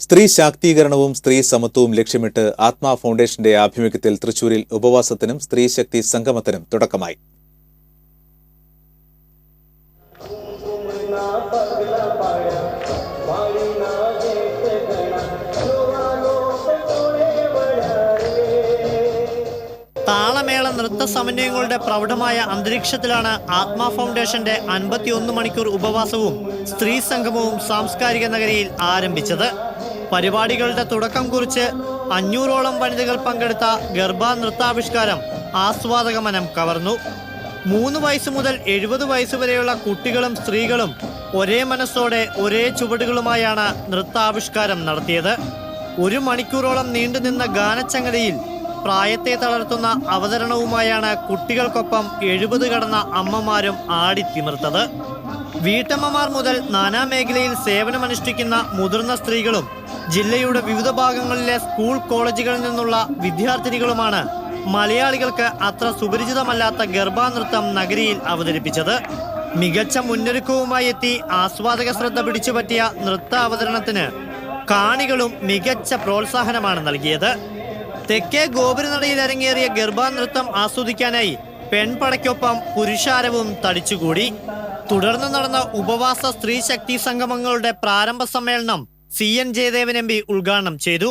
സ്ത്രീ ശാക്തീകരണവും സ്ത്രീ സമത്വവും ലക്ഷ്യമിട്ട് ആത്മാ ഫൗണ്ടേഷന്റെ ആഭിമുഖ്യത്തിൽ തൃശൂരിൽ ഉപവാസത്തിനും സ്ത്രീ ശക്തി സംഗമത്തിനും തുടക്കമായി. താളമേള നൃത്ത സമന്വയങ്ങളുടെ പ്രൗഢമായ അന്തരീക്ഷത്തിലാണ് ആത്മാ ഫൗണ്ടേഷന്റെ അൻപത്തിയൊന്ന് മണിക്കൂർ ഉപവാസവും സ്ത്രീ സംഗമവും സാംസ്കാരിക നഗരിയിൽ ആരംഭിച്ചത്. പരിപാടികളുടെ തുടക്കം കുറിച്ച് അഞ്ഞൂറോളം വനിതകൾ പങ്കെടുത്ത ഗർഭ നൃത്താവിഷ്കാരം ആസ്വാദകമനം കവർന്നു. മൂന്ന് വയസ്സ് മുതൽ എഴുപത് വയസ്സ് വരെയുള്ള കുട്ടികളും സ്ത്രീകളും ഒരേ മനസ്സോടെ ഒരേ ചുവടുകളുമായാണ് നൃത്താവിഷ്കാരം നടത്തിയത്. ഒരു മണിക്കൂറോളം നീണ്ടുനിന്ന ഗാനച്ചങ്ങലയിൽ പ്രായത്തെ തളർത്തുന്ന അവതരണവുമായാണ് കുട്ടികൾക്കൊപ്പം എഴുപത് കടന്ന അമ്മമാരും ആടിത്തിമിർത്തത്. വീട്ടമ്മമാർ മുതൽ നാനാ മേഖലയിൽ സേവനമനുഷ്ഠിക്കുന്ന മുതിർന്ന സ്ത്രീകളും ജില്ലയുടെ വിവിധ ഭാഗങ്ങളിലെ സ്കൂൾ കോളേജുകളിൽ നിന്നുള്ള വിദ്യാർത്ഥിനികളുമാണ് മലയാളികൾക്ക് അത്ര സുപരിചിതമല്ലാത്ത ഗർഭാനൃത്തം നഗരിയിൽ അവതരിപ്പിച്ചത്. മികച്ച മുന്നൊരുക്കവുമായി എത്തി ആസ്വാദക ശ്രദ്ധ പിടിച്ചുപറ്റിയ നൃത്ത അവതരണത്തിന് കാണികളും മികച്ച പ്രോത്സാഹനമാണ് നൽകിയത്. തെക്കേ ഗോപുരനടയിൽ അരങ്ങേറിയ ഗർഭാനൃത്തം ആസ്വദിക്കാനായി പെൺപടയ്ക്കൊപ്പം പുരുഷാരവും തടിച്ചുകൂടി. തുടർന്ന് നടന്ന ഉപവാസ സ്ത്രീ ശക്തി സംഗമങ്ങളുടെ പ്രാരംഭ സമ്മേളനം C N Jayadevan M P ഉദ്ഘാടനം ചെയ്തു.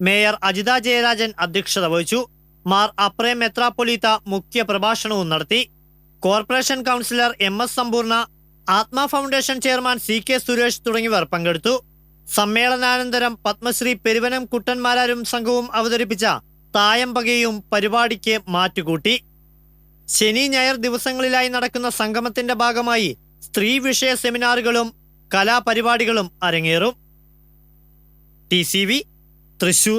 മേയർ അജിത ജയരാജൻ അധ്യക്ഷത വഹിച്ചു. മാർ അപ്രേ മെത്രാപ്പൊലീത്ത മുഖ്യ പ്രഭാഷണവും നടത്തി. Corporation councillor M S Sampoorna Atma foundation chairman C K Suresh തുടങ്ങിയവർ പങ്കെടുത്തു. സമ്മേളനാനന്തരം പത്മശ്രീ പെരുവനം കുട്ടന്മാരാരും സംഘവും അവതരിപ്പിച്ച തായമ്പകയും പരിപാടിക്ക് മാറ്റുകൂട്ടി. ശനി ഞായർ ദിവസങ്ങളിലായി നടക്കുന്ന സംഗമത്തിന്റെ ഭാഗമായി സ്ത്രീ വിഷയ സെമിനാറുകളും കലാപരിപാടികളും അരങ്ങേറും. T C V Thrissur.